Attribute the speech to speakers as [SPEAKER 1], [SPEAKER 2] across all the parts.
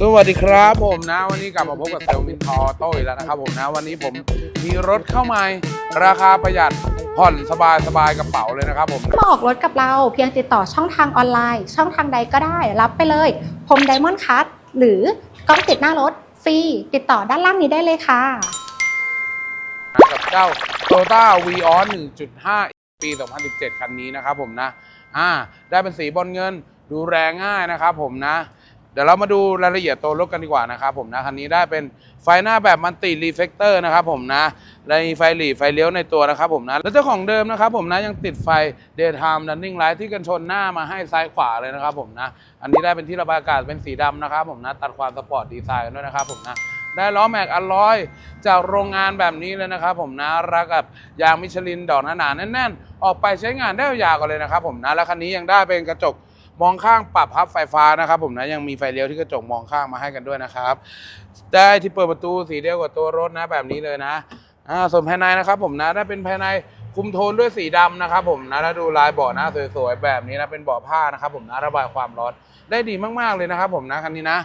[SPEAKER 1] สวัสดีครับผมนะ วันนี้กลับมาพบกับเซลมินทอโต้อีกแล้วนะครับผมนะ วันนี้ผมมีรถเข้ามาราคาประหยัดผ่อนสบายสบายกระเป๋าเลยนะครับผม
[SPEAKER 2] มาออกรถกับเราเพียงติดต่อช่องทางออนไลน์ ช่องทางใดก็ได้ รับไปเลยพรมไดมอนด์คัตหรือกล้องติดหน้ารถฟรีติดต่อด้านล่างนี้ได้เลยค่ะ
[SPEAKER 1] กับเจ้า Toyota Vios 1.5 ปี 2017 คันนี้นะครับผมนะอ่าได้เป็นสีบอลเงินดูแรงง่ายนะครับผมนะ เดี๋ยวเรามาดูรายละเอียดตัวรถกันดีกว่านะครับผมนะคันนี้ได้เป็นไฟหน้าแบบมันติรีเฟกเตอร์นะครับผมนะและมีไฟหลีไฟเลี้ยวในตัวนะครับผมนะแล้วเจ้าของเดิมนะครับผมนะยังติดไฟ daytime running light ที่กันชนหน้ามาให้ซ้ายขวาเลยนะครับผมนะอันนี้ได้เป็นที่ระบายอากาศเป็นสีดำนะครับผมนะตัดความสปอร์ตดีไซน์กันด้วยนะครับผมนะได้ล้อแม็กอลลอยจากโรงงานแบบนี้เลยนะครับผมนะรักกับยางมิชลินดอกหนาๆแน่นๆ ออกไปใช้งานได้ยาวกันเลยนะครับผมนะแล้วคันนี้ยังได้เป็นกระจก มองข้างปรับพับไฟฟ้านะครับ ผมนะยังมีไฟเลี้ยวที่กระจกมองข้างมาให้กันด้วยนะครับ ได้ที่เปิดประตูสีเดียวกับตัวรถนะแบบนี้เลยนะอ่าส่วนภายในนะครับ ผมนะได้เป็นภายในคุมโทนด้วยสีดำนะครับ ผมนะแล้วดูลายเบาะหน้าสวยๆแบบนี้นะเป็นเบาะผ้านะครับ ผมนะระบายความร้อนได้ดีมากๆเลยนะครับ ผมนะคันนี้นะ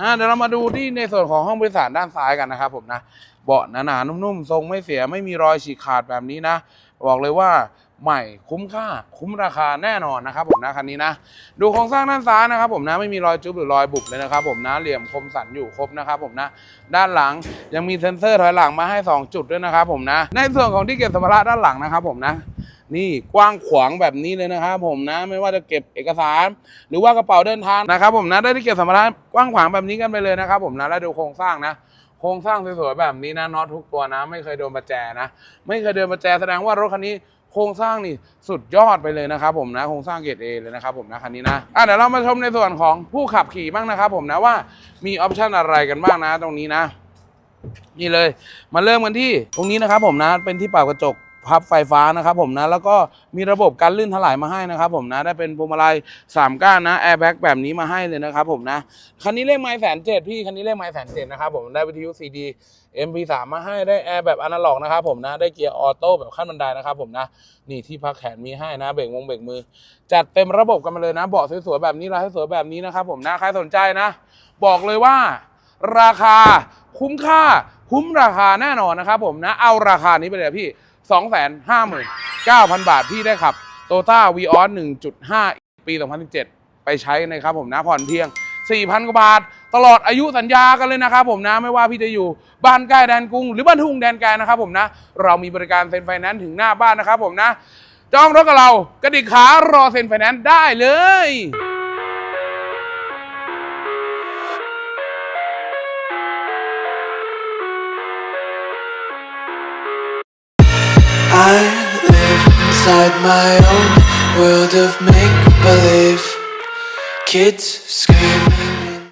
[SPEAKER 1] อ่าเดี๋ยวเรามาดูที่ในส่วนของห้องโดยสารด้านซ้ายกันนะครับ ผมนะเบาะหนาๆนุ่มๆทรงไม่เสียไม่มีรอยฉีกขาดแบบนี้นะ บอกเลยว่า ใหม่คุ้มค่าคุ้มราคาแน่นอนนะครับผมนะคันนี้นะ ดูโครงสร้างด้านซ้ายนะครับผมนะไม่มีรอยจุบหรือรอยบุบเลยนะครับผมนะเหลี่ยมคมสันอยู่ครบนะครับผมนะ ด้านหลังยังมีเซ็นเซอร์ถอยหลังมาให้ 2 จุดด้วยนะครับผมนะ ในส่วนของที่เก็บสัมภาระด้านหลังนะครับผมนะนี่กว้างขวางแบบนี้เลยนะครับผมนะไม่ว่าจะเก็บเอกสาร หรือว่ากระเป๋าเดินทางนะครับผมนะได้ที่เก็บสัมภาระกว้างขวางแบบนี้กันไปเลยนะครับผมนะแล้วดูโครงสร้างนะโครงสร้างสวยๆแบบนี้นะน็อตทุกตัวนะ ไม่เคยโดนประแจนะ ไม่เคยโดนประแจแสดงว่ารถคันนี้ โครงสร้างนี่สุดยอดไปเลยนะครับผมนะโครงสร้างเกรดเอเลยนะครับผมนะคันนี้นะอะเดี๋ยวเรามาชมในส่วนของผู้ขับขี่บ้างนะครับผมนะว่ามีออปชันอะไรกันบ้างนะตรงนี้นะ นี่เลยมาเริ่มกันที่ตรงนี้นะครับผมนะเป็นที่เป่ากระจก พับไฟฟ้านะครับผมนะแล้วก็มีระบบการลื่นถลายมาให้นะครับผมนะได้เป็นพวงมาลัยสามก้านนะแอร์แบ็กแบบนี้มาให้เลยนะครับผมนะคันนี้เลขไม้แสนเจ็ดพี่คันนี้เลขไม้แสนเจ็ดนะครับผมได้วิทยุซีดี MP3 มาให้ได้แอร์แบบอนาล็อกนะครับผมนะได้เกียร์ออโต้แบบขั้นบันไดนะครับผมนะนี่ที่พักแขนมีให้นะเบรกมงเบรกมือ จัดเต็มระบบกันมาเลยนะเบาะสวยๆแบบนี้ลายสวยๆแบบนี้นะครับผมนะใครสนใจนะ บอกเลยว่าราคาคุ้มค่าคุ้มราคาแน่นอนนะครับผมนะเอาราคานี้ไปเลยพี่ 2 5 9 0 0 0 บาทพี่ได้ขับ t o y o t a v ีออส1.5 ปี 2017 ไปใช้นะครับผมนะผ่อนเพียง 4,000 กว่าบาท ตลอดอายุสัญญากันเลยนะครับผมนะไม่ว่าพี่จะอยู่บ้านใกล้แดนกรุง หรือบ้านทุ่งแดนไกลนะครับผมนะ เรามีบริการเซ็นไฟแนนซ์ถึงหน้าบ้านนะครับผมนะ จองรถกับเรากระดิกขารอเซ็นไฟแนนซ์ได้เลย
[SPEAKER 3] I live inside my own world of make believe. Kids screaming